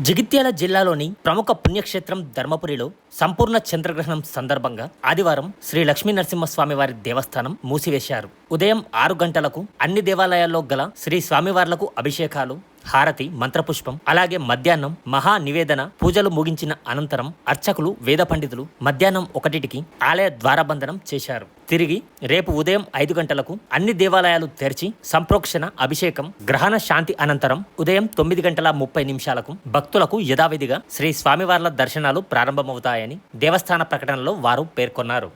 జగిత్యాల జిల్లాలోని ప్రముఖ పుణ్యక్షేత్రం ధర్మపురిలో సంపూర్ణ చంద్రగ్రహణం సందర్భంగా ఆదివారం శ్రీ లక్ష్మీ నరసింహస్వామి వారి దేవస్థానం మూసివేశారు. ఉదయం ఆరు గంటలకు అన్ని దేవాలయాల్లో గల శ్రీ స్వామివార్లకు అభిషేకాలు హారతి మంత్రపుష్పం అలాగే మధ్యాహ్నం మహా నివేదన పూజలు ముగించిన అనంతరం అర్చకులు వేద పండితులు మధ్యాహ్నం ఒకటిటికి ఆలయ ద్వారబంధనం చేశారు. తిరిగి రేపు ఉదయం ఐదు గంటలకు అన్ని దేవాలయాలు తెరిచి సంప్రోక్షణ అభిషేకం గ్రహణ శాంతి అనంతరం ఉదయం తొమ్మిది గంటల ముప్పై నిమిషాలకు భక్తులకు యథావిధిగా శ్రీ స్వామివార్ల దర్శనాలు ప్రారంభమవుతాయని దేవస్థాన ప్రకటనలో వారు పేర్కొన్నారు.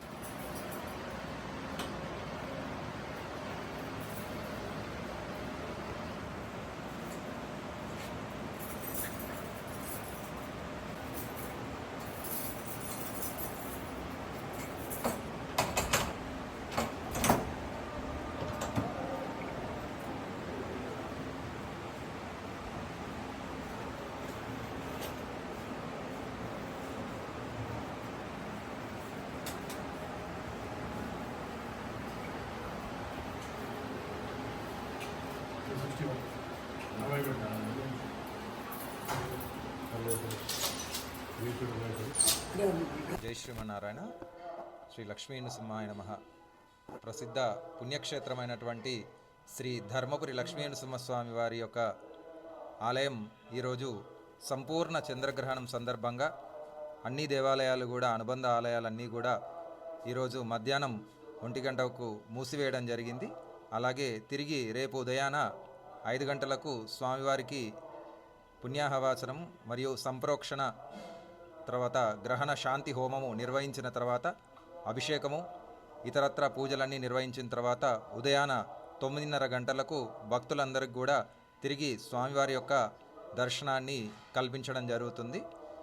జై శ్రీమన్నారాయణ. శ్రీ లక్ష్మీ నృసింహాయ నమ. ప్రసిద్ధ పుణ్యక్షేత్రమైనటువంటి శ్రీ ధర్మపురి లక్ష్మీ నృసింహస్వామి వారి యొక్క ఆలయం ఈరోజు సంపూర్ణ చంద్రగ్రహణం సందర్భంగా అన్ని దేవాలయాలు కూడా అనుబంధ ఆలయాలన్నీ కూడా ఈరోజు మధ్యాహ్నం ఒంటి గంటకు మూసివేయడం జరిగింది. అలాగే తిరిగి రేపు ఉదయాన ఐదు గంటలకు స్వామివారికి పుణ్యాహవాచనం మరియు సంప్రోక్షణ తర్వాత గ్రహణ శాంతి హోమము నిర్వహించిన తర్వాత అభిషేకము ఇతరత్ర పూజలన్నీ నిర్వహించిన తర్వాత ఉదయాన తొమ్మిదిన్నర గంటలకు భక్తులందరికీ కూడా తిరిగి స్వామివారి యొక్క దర్శనాన్ని కల్పించడం జరుగుతుంది.